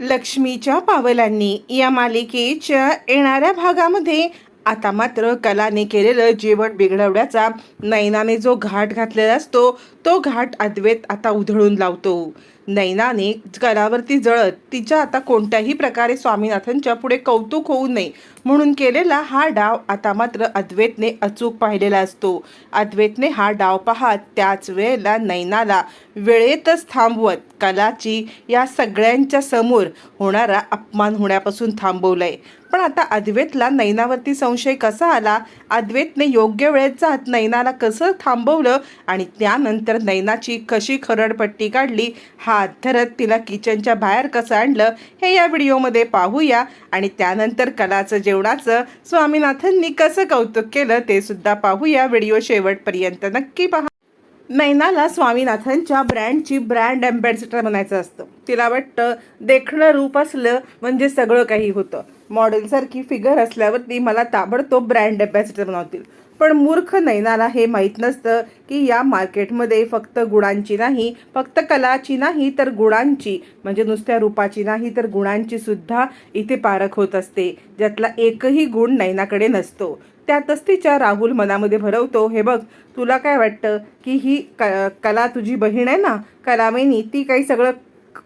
लक्ष्मीच्या पावलांनी या मालिकेच्या येणाऱ्या भागामध्ये आता मात्र कलाने केलेलं जेवण बिघडवण्याचा नैनाने जो घाट घातलेला असतो तो घाट अद्वैत आता उधळून लावतो. नैनाने कलावरती जळत तिच्या आता कोणत्याही प्रकारे स्वामीनाथनच्या पुढे कौतुक होऊ नये म्हणून केलेला हा डाव आता मात्र अद्वैतने अचूक पाहिलेला असतो. अद्वैतने हा डाव पाहत त्याच वेळेला नैनाला वेळेतच थांबवत कलाची या सगळ्यांच्या समोर होणारा अपमान होण्यापासून थांबवलंय. पण आता अद्वैतला नैनावरती संशय कसा आला? अद्वैतने योग्य वेळेत जात नैनाला कसं थांबवलं? आणि त्यानंतर नैनाची कशी खरडपट्टी काढली? हात धरत तिला किचनच्या बाहेर कसं आणलं? हे या व्हिडिओमध्ये पाहूया. आणि त्यानंतर कलाचं जेवणाचं स्वामीनाथननी कसं कौतुक केलं ते सुद्धा पाहूया. व्हिडिओ शेवटपर्यंत नक्की पहा. नैनाला स्वामीनाथनच्या ब्रँडची ब्रँड अँबॅसिडर बनायचं असतं. तिला वाटतं देखणं रूप असलं म्हणजे सगळं काही होतं. मॉडेलसारखी फिगर असल्यावरती मला ताबडतोब ब्रँड अँबॅसिडर बनवतील. पण मूर्ख नैनाला हे माहीत नसतं की या मार्केटमध्ये फक्त गुणांची नाही फक्त कलाची नाही तर गुणांची म्हणजे नुसत्या रूपाची नाही तर गुणांची सुद्धा इथे पारख होत असते ज्यातला एकही गुण नैनाकडे नसतो. त्यातच तिच्या राहुल मनामध्ये भरवतो हे बघ तुला काय वाटतं की ही क कला तुझी बहीण आहे ना? कलामेनी ती काही सगळं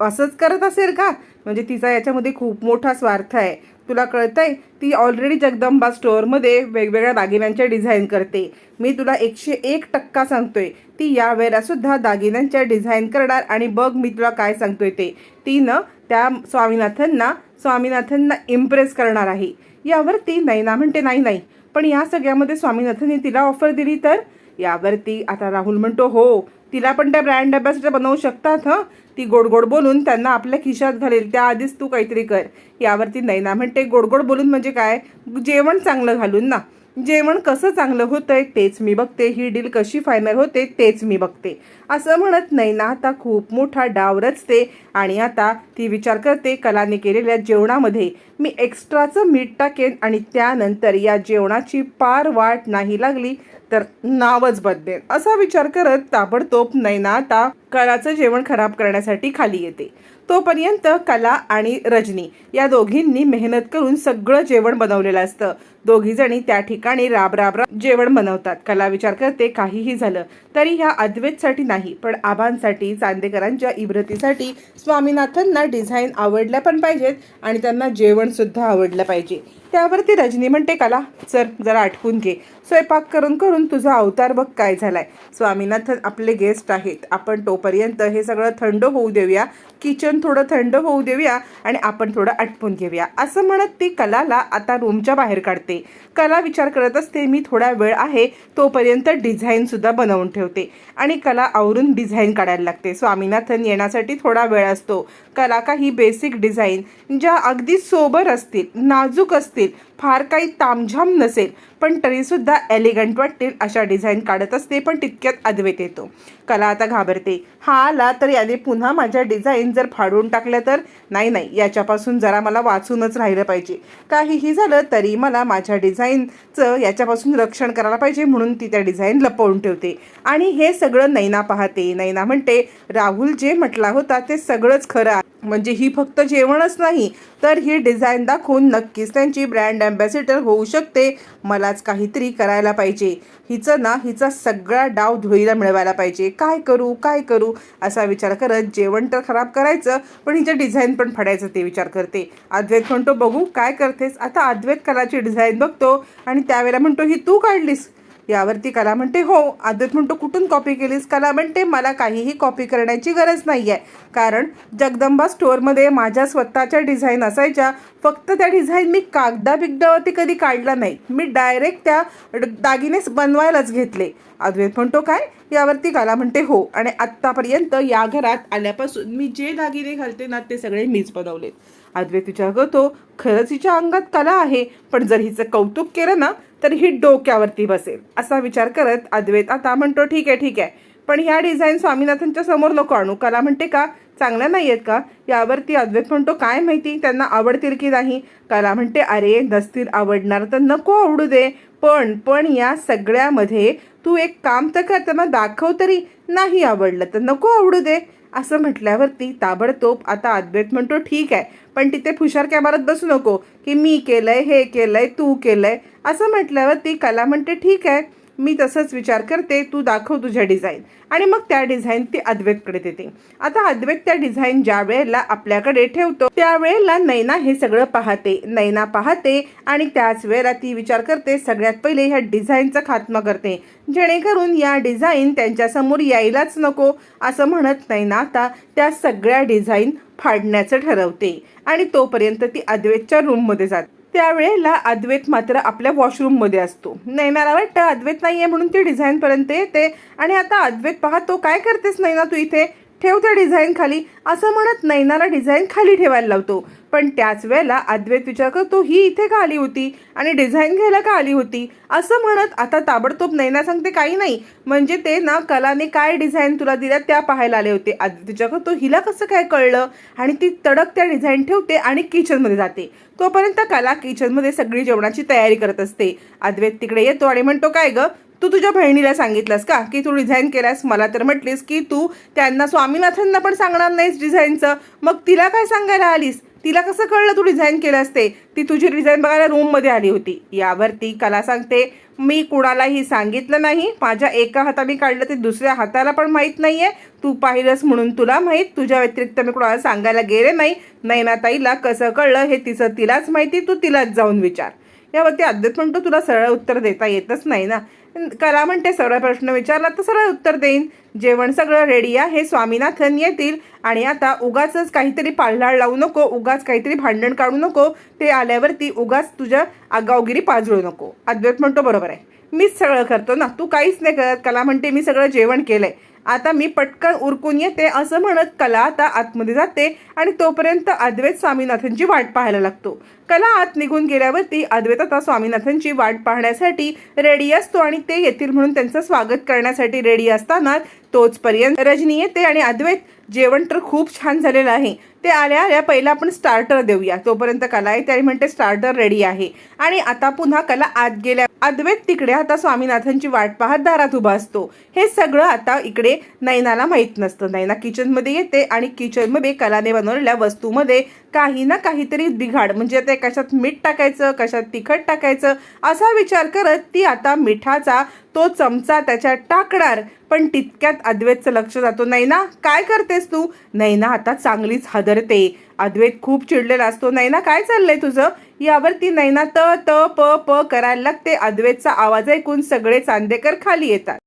असंच करत असेल का? म्हणजे तिचा याच्यामध्ये खूप मोठा स्वार्थ आहे. तुला कळतंय ती ऑलरेडी जगदंबा स्टोअरमध्ये वेगवेगळ्या दागिन्यांच्या डिझाईन करते. मी तुला एकशे एक टक्का सांगतोय ती या दागिन्यांच्या डिझाईन करणार आणि बघ मी तुला काय सांगतोय ते. ती न त्या स्वामीनाथनना स्वामीनाथनना इम्प्रेस करणार आहे. यावर ती नैना म्हणते नाही नाही पण या सगळ्यामध्ये स्वामीनाथनने तिला ऑफर दिली तर यावरती आता राहुल म्हणतो हो तिला पण त्या ब्रँड अँबॅसिडर बनवू शकतात हं. ती गोड गोड बोलून त्यांना आपल्या खिशात घालेल त्याआधीच तू काहीतरी कर. यावरती नैना म्हणते गोड गोड बोलून म्हणजे काय? जेवण चांगलं घालून ना. जेवण कसं चांगलं होतंय तेच मी बघते. ही डील कशी फायनल होते तेच मी बघते. असं म्हणत नैना आता खूप मोठा डाव रचते आणि आता ती विचार करते कलाने केलेल्या जेवणामध्ये मी एक्स्ट्राचं मीठ टाकेन आणि त्यानंतर या जेवणाची पार वाट नाही लागली तर नावच बदलेन. असा विचार करत ताबडतोब नैना आता कलाचं जेवण खराब करण्यासाठी खाली येते. तोपर्यंत कला आणि रजनी या दोघींनी मेहनत करून सगळं जेवण बनवलेलं असतं. दोघी जणी त्या ठिकाणी राब राब राब जेवण बनवतात. कला विचार करते काहीही झालं तरी ह्या अद्वैतसाठी नाही पण आबांसाठी चांदेकरांच्या इब्रतीसाठी स्वामीनाथनना डिझाईन आवडल्या पण पाहिजेत आणि त्यांना जेवण सुद्धा आवडलं पाहिजे. त्यावरती रजनी म्हणते कला सर जरा आठवून घे. स्वयंपाक करून करून तुझा अवतार बघ काय झालाय. स्वामीनाथन आपले गेस्ट आहेत. आपण तोपर्यंत हे सगळं थंड होऊ देऊया. किचन थोडं थंड होऊ देऊया आणि आपण थोडं आटपून घेऊया. असं म्हणत ती कलाला आता रूमच्या बाहेर काढते. कला विचार करत असते मी थोडा वेळ आहे तोपर्यंत डिझाईन सुद्धा बनवून ठेवते. आणि कला आवरून डिझाईन काढायला लागते. स्वामीनाथन येण्यासाठी थोडा वेळ असतो. कला काही बेसिक डिझाईन ज्या अगदी सोबर असतील नाजूक असतील फार काही तामझाम नसेल पण तरीसुद्धा एलिगंट वाटतील अशा डिझाईन काढत असते पण तितक्यात अद्वैत येतो. कला आता घाबरते. हा आला तर याने पुन्हा माझ्या डिझाईन जर फाडून टाकल्या तर? नाही नाही. याच्यापासून जरा मला वाचूनच राहिलं पाहिजे. काहीही झालं तरी मला माझ्या डिझाईनचं याच्यापासून रक्षण करायला पाहिजे म्हणून ती त्या डिझाईन लपवून ठेवते. आणि हे सगळं नैना पाहते. नैना म्हणते राहुल जे म्हटला होता ते सगळंच खरं म्हणजे ही फक्त जेवणच नाही तर ही डिझाईन दाखवून नक्कीच त्यांची ब्रँड अँबॅसिडर होऊ शकते मलाच काहीतरी करायला पाहिजे. हिचं ना हिचा सगळा डाव धुळीला मिळवायला पाहिजे. काय करू काय करू असा विचार करत जेवण तर खराब करायचं पण हिचं डिझाईन पण फाडायचं ते विचार करते. अद्वैत म्हणतो बघू काय करतेस? आता अद्वैत कलाची डिझाईन बघतो आणि त्यावेळेला म्हणतो ही तू काढलीस. यावरती कला म्हणते हो आदत म्हणतो कुठून कॉपी केलीस? कला म्हणते मला काहीही कॉपी करण्याची गरज नाही आहे कारण जगदंबा स्टोअरमध्ये माझ्या स्वतःच्या डिझाईन असायच्या. फक्त त्या डिझाईन मी कागदा बिगदावरती कधी काढला नाही. मी डायरेक्ट त्या दागिनेच बनवायलाच घेतले. अद्वैत म्हणतो काय? यावरती कला म्हणते हो. आणि आत्तापर्यंत या घरात आल्यापासून मी जे दागिने घालते ना ते सगळे मीच बनवलेत. अद्वैत विचार करतो खरंच हिच्या अंगात कला आहे. पण जर हिचं कौतुक केलं ना तर ही डोक्यावरती बसेल. असा विचार करत अद्वैत आता म्हणतो ठीक आहे ठीक आहे. पण ह्या डिझाईन स्वामीनाथनच्या समोर नको आणू. कला म्हणते का चांगल्या नाही आहेत का? यावरती अद्वैत म्हणतो काय माहिती? त्यांना आवडतील की नाही? कला म्हणते अरे नसतील आवडणार तर नको आवडू दे. पण पण या सगळ्यामध्ये तू एक काम तर कर त्यांना दाखव तरी नाही आवडलं तर नको आवडू दे. असं म्हटल्यावरती ताबडतोब आता अद्वैत म्हणतो ठीक आहे पण तिथे फुशारक्या मारत बसू नको की मी केलंय हे केलंय तू केलंय. असं म्हटल्यावरती कला म्हणते ठीक आहे मी तसंच विचार करते तू दाखव तुझ्या डिझाईन आणि मग त्या डिझाईन ती अद्वैतकडे देते. आता अद्वैत त्या डिझाईन ज्या वेळेला आपल्याकडे ठेवतो त्यावेळेला नैना हे सगळं पाहते. नैना पाहते आणि त्याच वेळेला ती विचार करते सगळ्यात पहिले ह्या डिझाईनचा खात्मा करते. जेणेकरून या डिझाईन त्यांच्यासमोर यायलाच नको असं म्हणत नैना आता त्या सगळ्या डिझाईन फाडण्याचं ठरवते. आणि तोपर्यंत ती अद्वैतच्या रूममध्ये जाते. त्यावेळेला अद्वैत मात्र आपल्या वॉशरूममध्ये असतो. नैनाला वाटतं अद्वैत नाही आहे म्हणून ती डिझाईनपर्यंत येते. आणि आता अद्वैत पाहतो काय करतेस नैना तू इथे? ठेव त्या डिझाईन खाली. असं म्हणत नैनाला डिझाईन खाली ठेवायला लावतो. पण त्याच वेळेला अद्वैत विचार करतो ही इथे का आली होती? आणि डिझाईन घ्यायला का आली होती? असं म्हणत आता ताबडतोब नैना सांगते काही नाही. म्हणजे ते ना कलाने काय डिझाईन तुला दिल्या त्या पाहायला आले होते. अद्वैत विचार करतो हिला कसं काय कळलं? आणि ती तडक त्या डिझाईन ठेवते आणि किचनमध्ये जाते. तोपर्यंत कला किचनमध्ये सगळी जेवणाची तयारी करत असते. अद्वैत तिकडे येतो आणि म्हणतो काय गं? तू तुझ्या बहिणीला सांगितलंस का? की तू डिझाईन केल्यास मला तर म्हटलीस की तू त्यांना स्वामीनाथनना पण सांगणार नाहीस डिझाईनचं मग तिला काय सांगायला आलीस? तिला कसं कळलं तू डिझाईन केलं असते ती तुझी डिझाईन बघायला रूममध्ये आली होती. यावर ती कला सांगते मी कुणालाही सांगितलं नाही. माझ्या एका हाताने काढलं ते दुसऱ्या हाताला पण माहीत नाहीये. तू पाहिलंस म्हणून तुला माहीत. तुझ्या व्यतिरिक्त मी कुणाला सांगायला गेले नाही. नैनाताईला कसं कळलं हे तिचं तिलाच माहिती. तू तिलाच जाऊन विचार. यावरती अद्वैत म्हणतो तुला सरळ उत्तर देता येतच नाही ना. करा म्हणते सरळ प्रश्न विचारला तर सरळ उत्तर देईन. जेवण सगळं रेडी आहे स्वामीनाथन येतील. आणि आता उगाच काहीतरी पाळलाळ लावू नको उगाच काहीतरी भांडण काढू नको. ते आल्यावरती उगाच तुझ्या आगावगिरी पाजळू नको. अद्वैत म्हणतो बरोबर आहे. मीच सगळं करतो ना. तू काहीच नाही करत. कला म्हणते मी सगळं जेवण केलंय. आता मी पटकन उरकून येते असं म्हणत कला आता आतमध्ये जाते आणि तोपर्यंत अद्वैत स्वामीनाथनची वाट पाहायला लागतो. कला आत निघून गेल्यावरती अद्वैत आता स्वामीनाथनची वाट पाहण्यासाठी रेडी असतो आणि ते येतील म्हणून त्यांचं स्वागत करण्यासाठी रेडी असताना तोचपर्यंत रजनी येते आणि अद्वैत जेवण तर खूप छान झालेलं आहे. ते आल्या आल्या पहिला आपण स्टार्टर देऊया. तोपर्यंत कला येते आणि म्हणते स्टार्टर रेडी आहे. आणि आता पुन्हा कला आत गेल्या अद्वैत तिकडे आता स्वामीनाथनची वाट पाहत दारात उभा असतो. हे सगळं आता इकडे नैनाला माहीत नसतं. नैना किचनमध्ये येते आणि किचनमध्ये कलाने बनवलेल्या वस्तूमध्ये काही ना काहीतरी बिघाड. म्हणजे ते कशात मीठ टाकायचं कशात तिखट टाकायचं असा विचार करत ती आता मिठाचा तो चमचा त्याच्यात टाकणार. पण तितक्यात अद्वैतचं लक्ष जातो. नैना काय करतेस तू? नैना आता चांगलीच हादरते. अद्वैत खूप चिडलेला असतो. नैना काय चाललंय तुझं? यावरती नैना त त प प करायला लागते. अद्वैतचा आवाज ऐकून सगळे चांदेकर खाली येतात.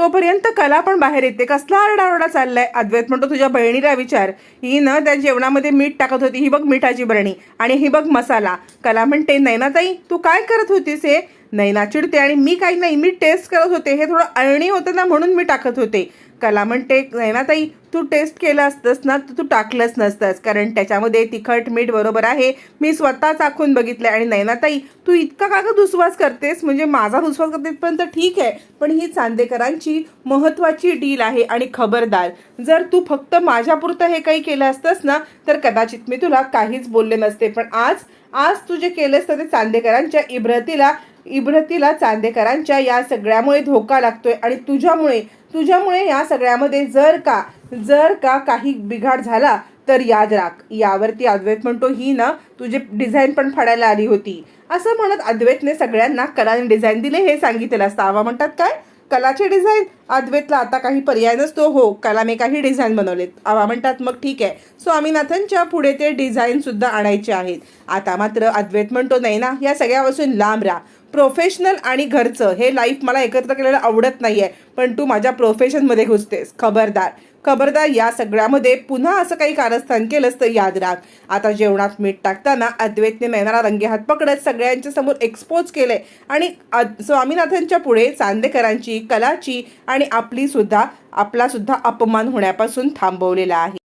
तोपर्यंत कला पण बाहेर येते. कसला आरडाओरडा चाललाय? अद्वैत म्हणतो तुझ्या बहिणीला विचार. ही न त्या जेवणामध्ये मीठ टाकत होती. ही बघ मिठाची बरणी आणि ही बघ मसाला. कला म्हणते नैनाताई तू काय करत होतीस हे? नैना चिडते आणि मी काही नाही. मी टेस्ट करत होते. हे थोडं अळणी होतं ना म्हणून मी टाकत होते. कला म्हणते नैनाताई तू टेस्ट केलं असतंस ना तर तू टाकलंच नसतंस. कारण त्याच्यामध्ये तिखट मीठ बरोबर आहे. मी स्वतः चाखून बघितलं आणि नैनाताई तू इतका का गं दुस्वास करतेस? म्हणजे माझा दुस्वास करते पण तर ठीक आहे. पण ही चांदेकरांची महत्त्वाची डील आहे आणि खबरदार. जर तू फक्त माझ्यापुरतं हे काही केलं असतंस ना तर कदाचित मी तुला काहीच बोलले नसते. पण आज आज तू जे केलंस तर ते चांदेकरांच्या इब्रतीला इब्रतीला चांदेकरांच्या या सगळ्यामुळे धोका लागतोय आणि तुझ्यामुळे तुझ्यामुळे या सगळ्यामध्ये जर का जर का काही बिघाड झाला तर याद राख. यावरती अद्वैत म्हणतो ही ना तुझे डिझाईन पण फाडायला आली होती. असं म्हणत अद्वैतने सगळ्यांना कलाने डिझाईन दिले हे सांगितलेलं असतं. आवा म्हणतात काय? कलाचे डिझाईन अद्वैतला आता काही पर्याय नसतो. हो कलाने काही डिझाईन बनवलेत. आवा म्हणतात मग ठीक आहे. स्वामीनाथनच्या पुढे ते डिझाईन सुद्धा आणायचे आहेत. आता मात्र अद्वैत म्हणतो नाही ना या सगळ्यापासून लांब राहा. प्रोफेशनल आणि घरचं हे लाईफ मला एकत्र केलेलं आवडत नाही आहे पण तू माझ्या प्रोफेशनमध्ये घुसतेस. खबरदार. खबरदार या सगळ्यामध्ये पुन्हा असं काही कारस्थान केलंस तर याद राख. आता जेवणात मीठ टाकताना अद्वैतने नैनाला रंगे हात पकडत सगळ्यांच्या समोर एक्सपोज केले. आणि अद- स्वामीनाथनच्या पुढे चांदेकरांची कलाची आणि आपलीसुद्धा आपलासुद्धा अपमान होण्यापासून थांबवलेला आहे.